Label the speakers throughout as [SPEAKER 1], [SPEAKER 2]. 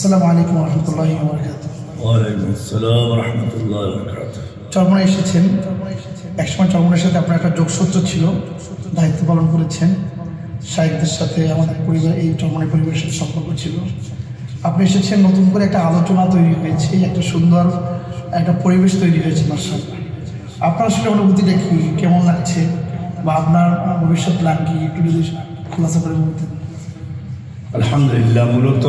[SPEAKER 1] আসসালামু আলাইকুম রহমতুল্লাহ বরকাত
[SPEAKER 2] ওয়ালাইকুম আসসালাম রহমতুল্লাহ বরকাত
[SPEAKER 1] চরমনায় এসেছেন। একসময় চরমনের সাথে আপনার একটা যোগসূত্র ছিল দায়িত্ব পালন করেছেন। শাহেকদের সাথে আমাদের পরিবার এই চরমনের পরিবারের সাথে সম্পর্ক ছিল। আপনি এসেছেন নতুন করে একটা আলোচনা তৈরি হয়েছে একটা সুন্দর একটা পরিবেশ তৈরি হয়েছে মার্শাল আপনার আসলে অনুভূতিটা কি? কেমন লাগছে? বা আপনার ভবিষ্যৎ প্ল্যান কি? একটু যদি খোলাসা করে বলতেন।
[SPEAKER 2] আলহামদুলিল্লাহ মূলত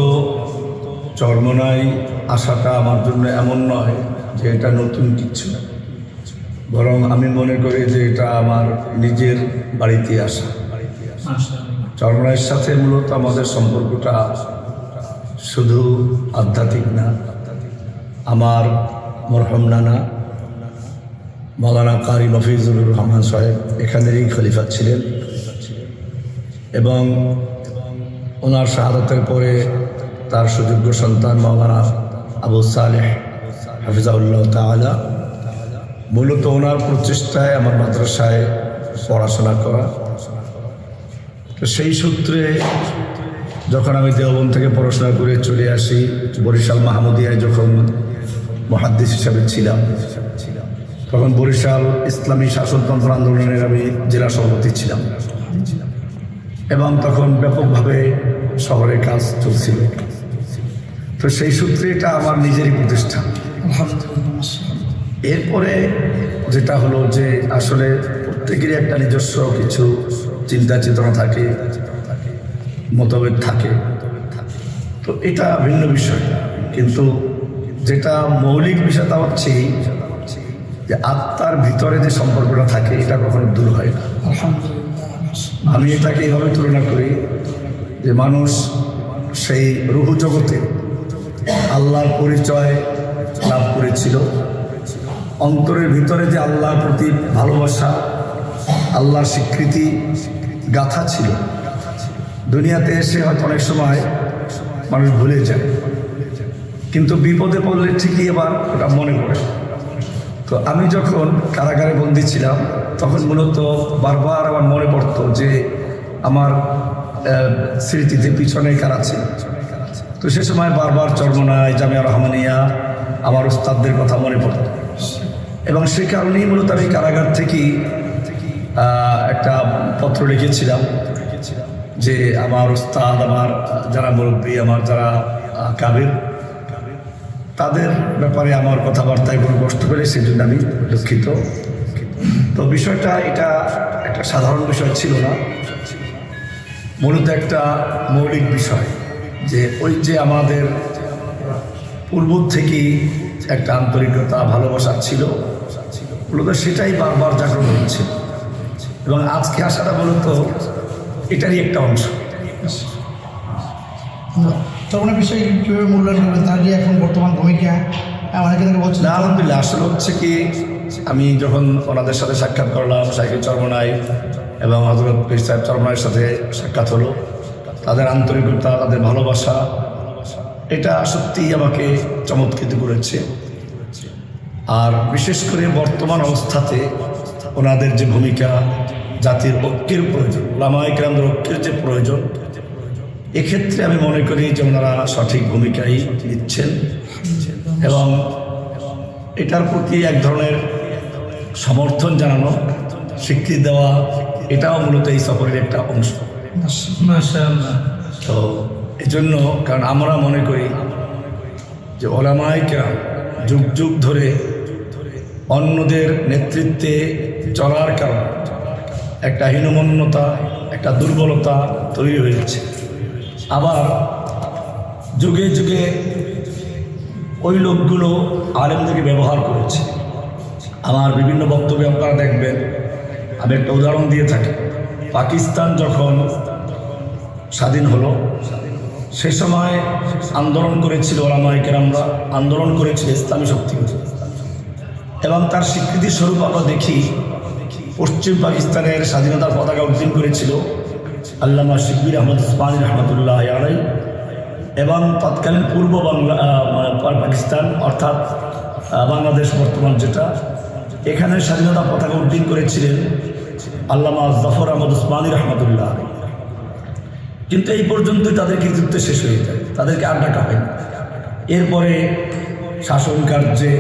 [SPEAKER 2] চর্মনায় আসাটা আমার জন্য এমন নয় যে এটা নতুন কিছু বরং আমি মনে করি যে এটা আমার নিজের বাড়িতে আসা। চর্মনায়ের সাথে মূলত আমাদের সম্পর্কটা শুধু আধ্যাত্মিক না আমার মরহম নানা মৌলানা কারি মফিজুর রহমান সাহেব এখানেরই খলিফা ছিলেন। এবং ওনার শাহাদতের পরে তার সুযোগ্য সন্তান মৌলানা আবু সালেহ হাফিজাউল্লাহ তাআলা। মূলত ওনার প্রচেষ্টায় আমার মাদ্রাসায় পড়াশোনা করা। তো সেই সূত্রে যখন আমি দেওবন থেকে পড়াশোনা করে চলে আসি, বরিশাল মাহমুদিয়ায় যখন মহাদ্দিস হিসাবে ছিলাম, তখন বরিশাল ইসলামী শাসনতন্ত্র আন্দোলনের আমি জেলা সভাপতি ছিলাম। এবং তখন ব্যাপকভাবে শহরে কাজ চলছিল। তো সেই সূত্রে এটা আমার নিজেরই প্রতিষ্ঠান। এরপরে যেটা হলো যে আসলে প্রত্যেকেরই একটা নিজস্ব কিছু চিন্তা চেতনা থাকে, মতভেদ থাকে। তো এটা ভিন্ন বিষয়। কিন্তু যেটা মৌলিক বিষয়টা হচ্ছে যে আত্মার ভিতরে যে সম্পর্কটা থাকে, এটা কখনো দূর হয় না। আমি এটাকে এইভাবে তুলনা করি যে মানুষ সেই রুহু জগতে আল্লাহর পরিচয় লাভ করেছিল। অন্তরের ভিতরে যে আল্লাহর প্রতি ভালোবাসা, আল্লাহর স্বীকৃতি গাথা ছিল। দুনিয়াতে এসে হয়তো অনেক সময় মানুষ ভুলে যায়। কিন্তু বিপদে পড়লে ঠিকই এবার ওটা মনে পড়ে। তো আমি যখন কারাগারে বন্দি ছিলাম, তখন মূলত বারবার আমার মনে পড়তো যে আমার স্মৃতিতে পিছনে কারা ছিল। তো সে সময় বারবার চর্মনায় জামিয়া রহমানিয়া আমার উস্তাদদের কথা মনে পড়ত এবং সে কারণেই মূলত আমি কারাগার থেকেই একটা পত্র লিখেছিলাম যে আমার উস্তাদ, আমার যারা মুরব্বী, আমার যারা কাবির, তাদের ব্যাপারে আমার কথাবার্তায় কোনো কষ্ট পেলে সেই জন্য আমি দুঃখিত। তো বিষয়টা, এটা একটা সাধারণ বিষয় ছিল না। মূলত একটা মৌলিক বিষয়। যে ওই যে আমাদের পূর্ব থেকেই একটা আন্তরিকতা ভালোবাসা ছিল মূলত সেটাই বারবার জাগ্রত হচ্ছে। এবং আজকে আসাটা মূলত এটারই একটা অংশ।
[SPEAKER 1] চরমনের বিষয়ে কীভাবে মূল্যায়ন করবেন? তার যে এখন বর্তমান ভূমিকা অনেকে তাকে বলছে
[SPEAKER 2] না আলহামদুলিল্লাহ আসলে হচ্ছে কি আমি যখন ওনাদের সাথে সাক্ষাৎ করলাম সাইকেল চরমনাই এবং হজরত পীর সাহেব চরমনাইয়ের সাথে সাক্ষাৎ হলো তাদের আন্তরিকতা, তাদের ভালোবাসা, এটা সত্যিই আমাকে চমৎকৃত করেছে। আর বিশেষ করে বর্তমান অবস্থাতে ওনাদের যে ভূমিকা, জাতির ঐক্যের প্রয়োজন লামাইকরামদের ঐক্যের যে প্রয়োজন, এক্ষেত্রে আমি মনে করি যে ওনারা সঠিক ভূমিকাই নিচ্ছেন। এবং এটার প্রতি এক ধরনের সমর্থন জানানো, স্বীকৃতি দেওয়া, এটাও মূলত এই সফরের একটা অংশ। তো এজন্য, কারণ আমরা মনে করি যে ওলামাইকা যুগ যুগ ধরে অন্যদের নেতৃত্বে চলার কারণে একটা হীনমন্যতা, একটা দুর্বলতা তৈরি হয়েছে। আবার যুগে যুগে ওই লোকগুলো আলেমদেরকে ব্যবহার করেছে। আমার বিভিন্ন বক্তব্যে আপনারা দেখবেন, আমি একটা উদাহরণ দিয়ে থাকি। পাকিস্তান যখন স্বাধীন হলো, সে সময় আন্দোলন করেছিল ওলামাইকের আমরা আন্দোলন করেছিল ইসলামী শক্তি এবং তার স্বীকৃতি স্বরূপ আমরা দেখি, পশ্চিম পাকিস্তানের স্বাধীনতার পতাকা উদ্দিন করেছিল আল্লামা শিকবির আহমদ উসমানী রহমতুল্লাহ আলাই এবং তৎকালীন পূর্ব বাংলা পাকিস্তান, অর্থাৎ বাংলাদেশ বর্তমান যেটা, এখানে স্বাধীনতা পতাকা উদ্দিন করেছিলেন আল্লামা জফর আহমদ উসমানী রহমতুল্লাহ কিন্তু এই পর্যন্তই তাদের কৃতিত্ব শেষ হয়ে যায়, তাদেরকে আর ডাকা হয়নি। এরপরে শাসন কার্যে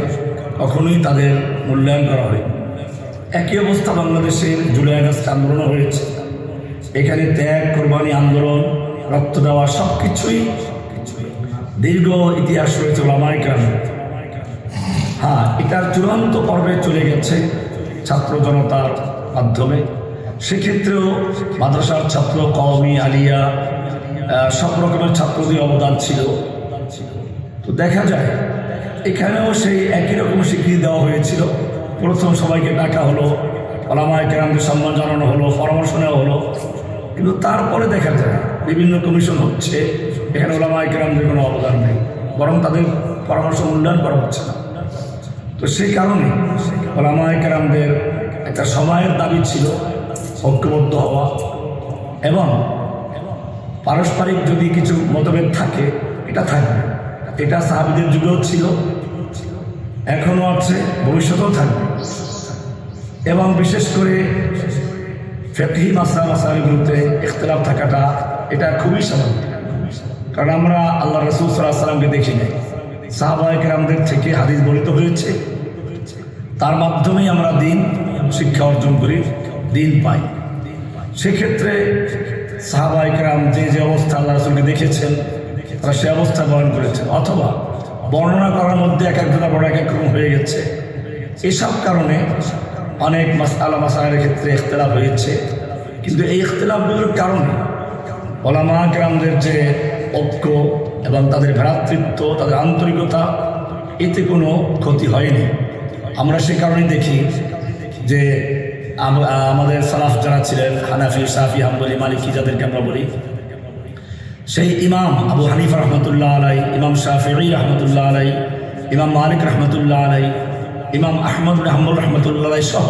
[SPEAKER 2] কখনোই তাদের মূল্যায়ন করা হয় একই অবস্থা বাংলাদেশের জুলাই আগস্ট আন্দোলন হয়েছে। এখানে ত্যাগ, কোরবানি, আন্দোলন, রক্ত দেওয়া সব কিছুই দীর্ঘ ইতিহাস রয়েছে ওলামাইকার হ্যাঁ এটার চূড়ান্ত পর্বে চলে গেছে ছাত্র জনতার মাধ্যমে। সেক্ষেত্রেও মাদ্রাসার ছাত্র কওমি আলিয়া সব রকমের ছাত্রদের অবদান ছিল। তো দেখা যায়, এখানেও সেই একই রকম স্বীকৃতি দেওয়া হয়েছিল। প্রথম সবাইকে ডাকা হলো ওলামায় কেরামকে সম্মান জানানো হলো, পরামর্শ নেওয়া হলো। কিন্তু তারপরে দেখা যায়, বিভিন্ন কমিশন হচ্ছে, এখানে ওলামায় কেরামদের কোনো অবদান নেই, বরং তাদের পরামর্শ মূল্যায়ন করা হচ্ছে না। তো সেই কারণে ওলামায় কেরামদের একটা সময়ের দাবি ছিল ঐক্যবদ্ধ হওয়া এবং পারস্পরিক যদি কিছু মতভেদ থাকে, এটা থাকবে। এটা সাহাবিদের যুগেও ছিল, এখনও আছে, ভবিষ্যতেও থাকবে। এবং বিশেষ করে ফেকহি মাসা মাসালগুলোতে ইখতলাফ থাকাটা, এটা খুবই স্বাভাবিক। কারণ আমরা আল্লাহ রসুল সাল্লাহ সাল্লামকে দেখি নাই। সাহাবাহিকরামদের থেকে হাদিস বলিত হয়েছে, তার মাধ্যমেই আমরা দিন শিক্ষা অর্জন করি। দিন পাই সেক্ষেত্রে সাহাবাহিকরাম যে যে অবস্থা আল্লাহ রসুলকে দেখেছেন, তারা সে অবস্থা বর্ণন করেছেন। অথবা বর্ণনা করার মধ্যে এক একজনা বড় এক এক রকম হয়ে গেছে। এসব কারণে অনেক মাসালা মাসালের ক্ষেত্রে ইখতলাফ হয়েছে। কিন্তু এই ইখতলাফগুলোর কারণে ওলামা গ্রামদের যে ঐক্য এবং তাদের ভ্রাতৃত্ব, তাদের আন্তরিকতা, এতে কোনো ক্ষতি হয়নি। আমরা সে কারণে দেখি যে আমাদের সালাফ যারা ছিলেন, হানাফি, সাফি, হাম্বলি, মালিকি যাদেরকে আমরা বলি, সেই ইমাম আবু হানিফ রহমতুল্লাহ আলাই, ইমাম শাহি রহমতুল্লাহ আলাই, ইমাম মালিক রহমতুল্লাহ আলাই, ইমাম আহমদ রহমুল রহমতুল্লাহ সহ